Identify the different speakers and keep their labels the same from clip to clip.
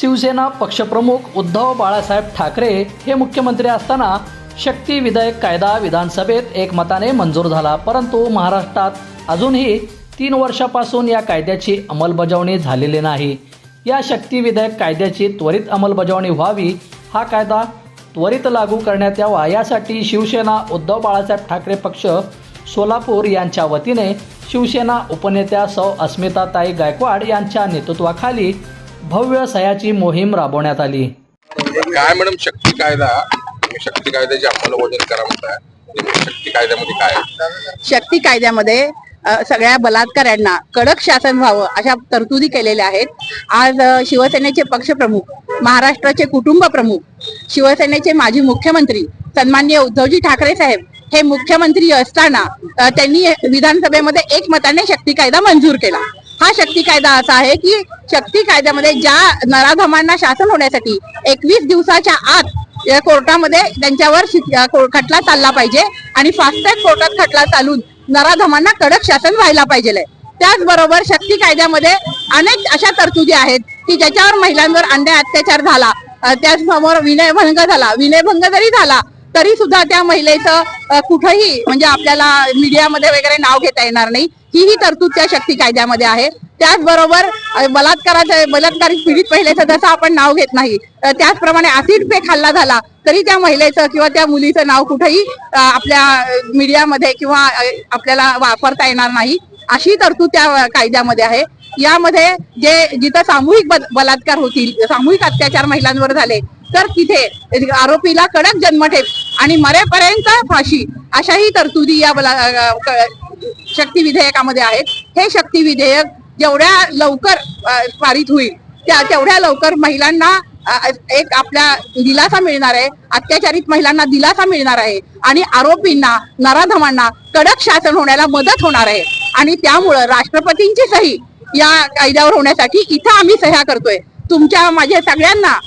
Speaker 1: शिवसेना पक्षप्रमुख उद्धव बाळासाहेब ठाकरे हे मुख्यमंत्री असताना शक्ती विधेयक कायदा विधानसभेत एकमताने मंजूर झाला. परंतु महाराष्ट्रात अजूनही तीन वर्षापासून या कायद्याची अंमलबजावणी झालेली नाही. या शक्ती विधेयक कायद्याची त्वरित अंमलबजावणी व्हावी हा कायदा त्वरित लागू करण्यात यावा यासाठी शिवसेना उद्धव बाळासाहेब ठाकरे पक्ष सोलापूर यांच्या वतीने शिवसेना उपनेत्या सौ अस्मिताताई गायकवाड यांच्या नेतृत्वाखाली भव्य सह्याची मोहीम राबवण्यात आली.
Speaker 2: काय मॅडम शक्ती कायदा? शक्ती कायद्याची अंमलबजावणी करा म्हणताय. शक्ती कायद्यामध्ये काय?
Speaker 3: शक्ती कायद्यामध्ये सगळ्या बलात्काऱ्यांना कडक शासन व्हावं अशा तरतुदी केलेल्या आहेत. आज शिवसेनेचे पक्षप्रमुख महाराष्ट्राचे कुटुंब प्रमुख शिवसेनेचे माजी मुख्यमंत्री सन्माननीय उद्धवजी ठाकरे साहेब हे मुख्यमंत्री असताना त्यांनी विधानसभेमध्ये एकमताने शक्ती कायदा मंजूर केला. हा शक्ती कायदा असा आहे की शक्ती कायद्यामध्ये ज्या नराधमांना शासन होण्यासाठी एकवीस दिवसाच्या आत या कोर्टामध्ये त्यांच्यावर खटला चालला पाहिजे आणि फास्टॅग कोर्टात खटला चालून नराधमांना कडक शासन व्हायला पाहिजे त्याचबरोबर शक्ती कायद्यामध्ये अनेक अशा तरतुदी आहेत की ज्याच्यावर महिलांवर अन्याय अत्याचार झाला त्याचसमोर विनयभंग झाला विनयभंग जरी झाला तरी सुद्धा त्या महिलेचं कुठंही म्हणजे आपल्याला मीडियामध्ये वगैरे नाव घेता येणार नाही. हीही ही तरतूद त्या शक्ती कायद्यामध्ये आहे. त्याचबरोबर बलात्काराचं बलात्काराच्या बलात्कारित पीडित महिलेचं जसं आपण नाव घेत नाही त्याचप्रमाणे ऍसिड पे हल्ला झाला तरी त्या महिलेचं किंवा त्या मुलीचं नाव कुठेही आपल्या मीडियामध्ये किंवा आपल्याला वापरता येणार नाही अशी तरतूद त्या कायद्यामध्ये आहे. यामध्ये जे जिथं सामूहिक बलात्कार होतील सामूहिक अत्याचार महिलांवर झाले तर तिथे आरोपीला कडक जन्मठेप आणि मरेपर्यंत फाशी. अशाही तरतुदी या शक्ती विधेयकामध्ये आहेत. हे शक्ती विधेयक जेवढ्या लवकर पारित होईल त्या तेवढ्या लवकर महिलांना एक आपल्या दिलासा मिळणार आहे अत्याचारित महिलांना दिलासा मिळणार आहे आणि आरोपींना नराधमांना कडक शासन होण्याला मदत होणार आहे. आणि त्यामुळं राष्ट्रपतींची सही या कायद्यावर होण्यासाठी इथं आम्ही सह्या करतोय. तुमच्या माझ्या सगळ्यांना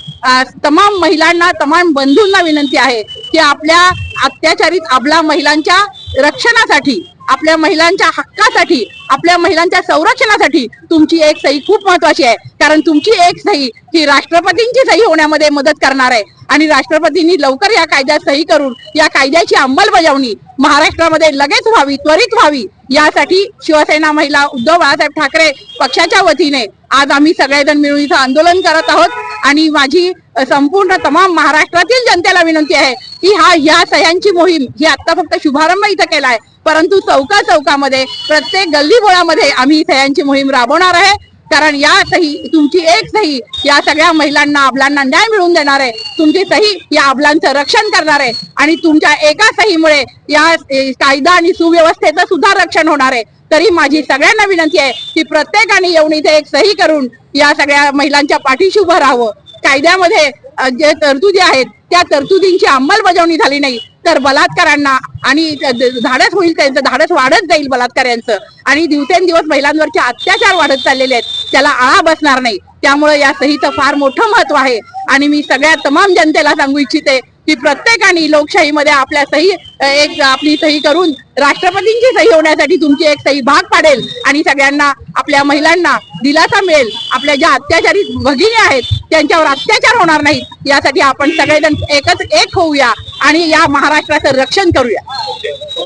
Speaker 3: तमाम महिलांना तमाम बंधूंना विनंती आहे. की आपल्या अत्याचारित आपल्या महिलांच्या रक्षणासाठी आपल्या महिलांच्या हक्कासाठी आपल्या महिलांच्या संरक्षणासाठी तुमची एक सही खूप महत्वाची आहे. कारण तुमची एक सही ही राष्ट्रपतींची सही होण्यामध्ये मदत करणार आहे. आणि राष्ट्रपतींनी लवकर या कायद्यात सही करून या कायद्याची अंमलबजावणी महाराष्ट्रामध्ये लगेच व्हावी त्वरित व्हावी यासाठी शिवसेना महिला उद्धव बाळासाहेब ठाकरे पक्षाच्या वतीने आज आम्ही सगळेजण मिळून इथं आंदोलन करत आहोत. आणि माझी संपूर्ण तमाम महाराष्ट्रातील जनतेला विनंती आहे की हा या सह्यांची मोहीम ही आता फक्त शुभारंभ इथं केला आहे परंतु चौका चौकामध्ये प्रत्येक गल्लीबोळामध्ये आम्ही सह्यांची मोहीम राबवणार आहे. कारण या सही तुमची एक सही या सगळ्या महिलांना आबलांना न्याय मिळवून देणार आहे. तुमची सही या आबलांचं रक्षण करणार आहे. आणि तुमच्या एका सहीमुळे या कायदा आणि सुव्यवस्थेचं सुद्धा रक्षण होणार आहे. तरी माझी सगळ्यांना विनंती आहे की प्रत्येकाने येऊन इथे एक सही करून या सगळ्या महिलांच्या पाठीशी उभं राहावं. कायद्यामध्ये जे तरतुदी आहेत त्या तरतुदींची अंमलबजावणी झाली नाही. तर बलात्कारांना आणि धाडस होईल त्यांचं धाडस वाढत जाईल बलात्काऱ्यांचं. आणि दिवसेंदिवस महिलांवरचे अत्याचार वाढत चाललेले आहेत. त्याला आळा बसणार नाही. त्यामुळे या सहीचं फार मोठं महत्त्व आहे. आणि मी सगळ्या तमाम जनतेला सांगू इच्छिते की प्रत्येकाने लोकशाहीमध्ये आपल्या सही एक आपली सही करून राष्ट्रपतींची सही होण्यासाठी तुमची एक सही भाग पाडेल आणि सगळ्यांना आपल्या महिलांना दिलासा मिळेल. आपल्या ज्या अत्याचारी भगिनी आहेत त्यांच्यावर अत्याचार होणार नाही. यासाठी आपण सगळेजण एकच एक होऊया आणि या महाराष्ट्राचं रक्षण करूया.